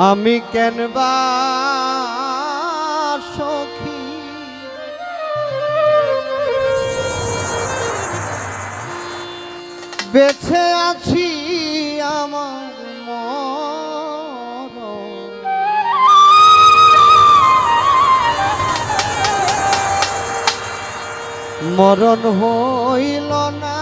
আমি কেন সখী? বেছে আছি আমার মরণ হইল না।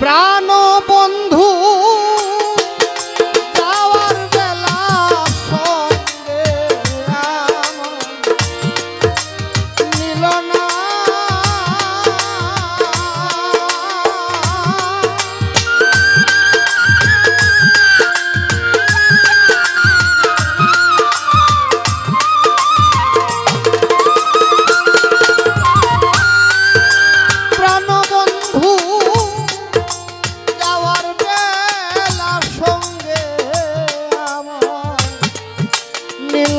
প্রাণ বন্ধু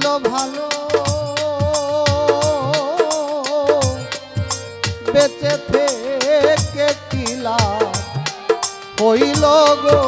ভালো ভালো। বেঁচে থেকে কিলা হইল গো?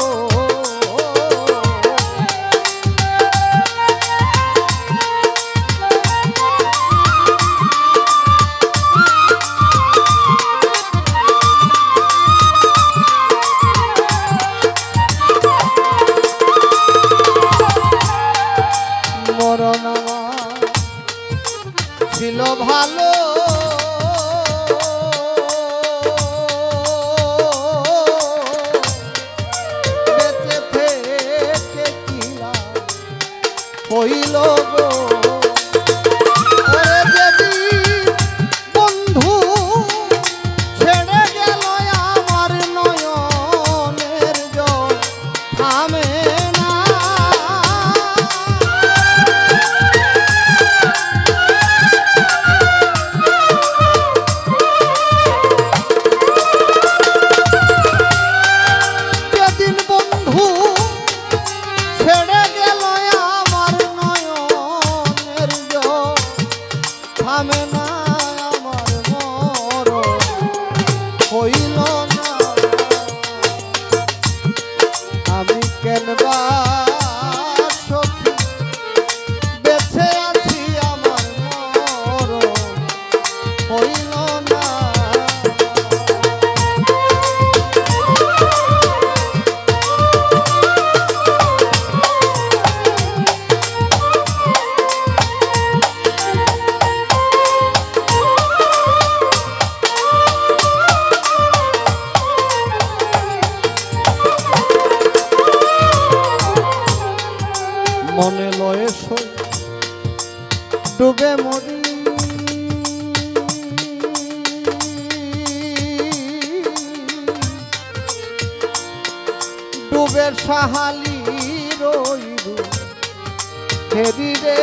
সাহালি রইরু হেরি রে।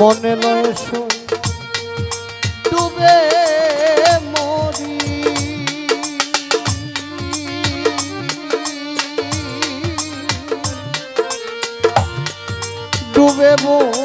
মনে লয় তুমি devon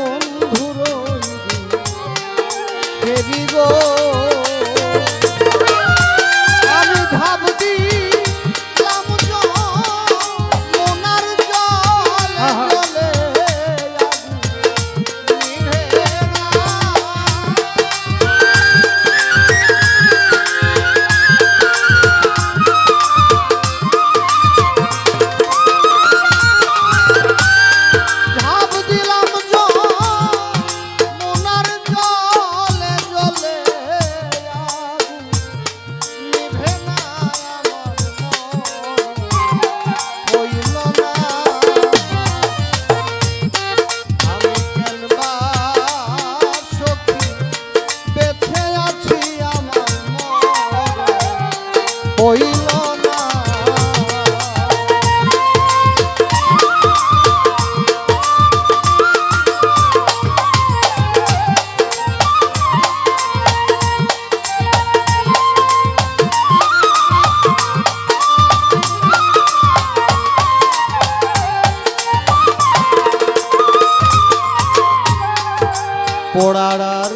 পড়ার আর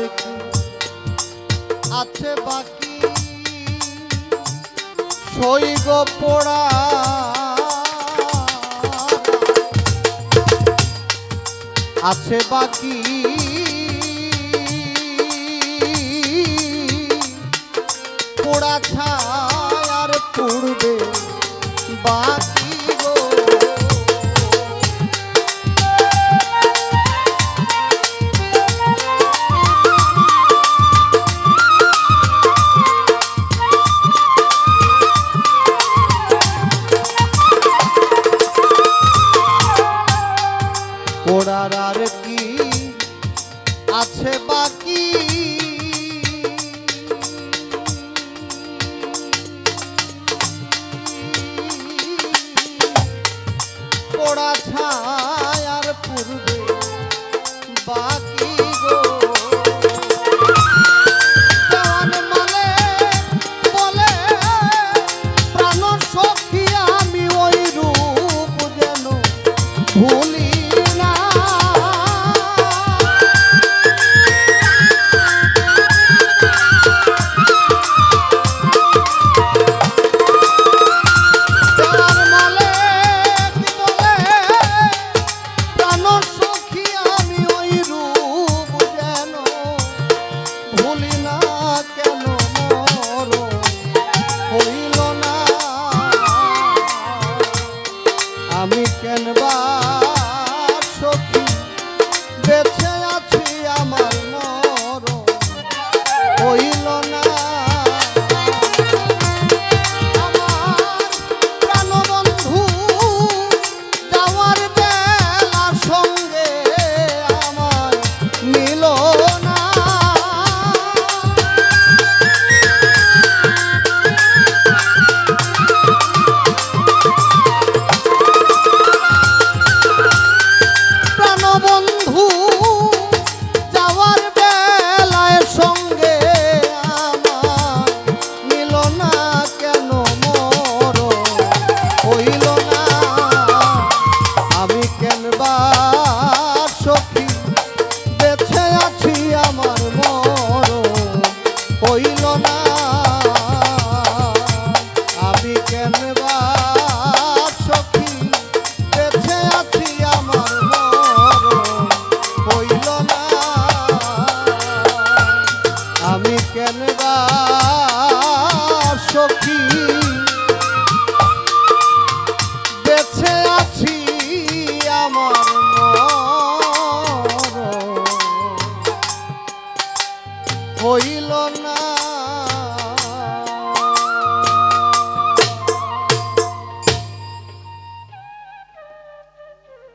আছে বাকি? সৈগ পড়া। আছে বাকি? পোড়া ছা জানবা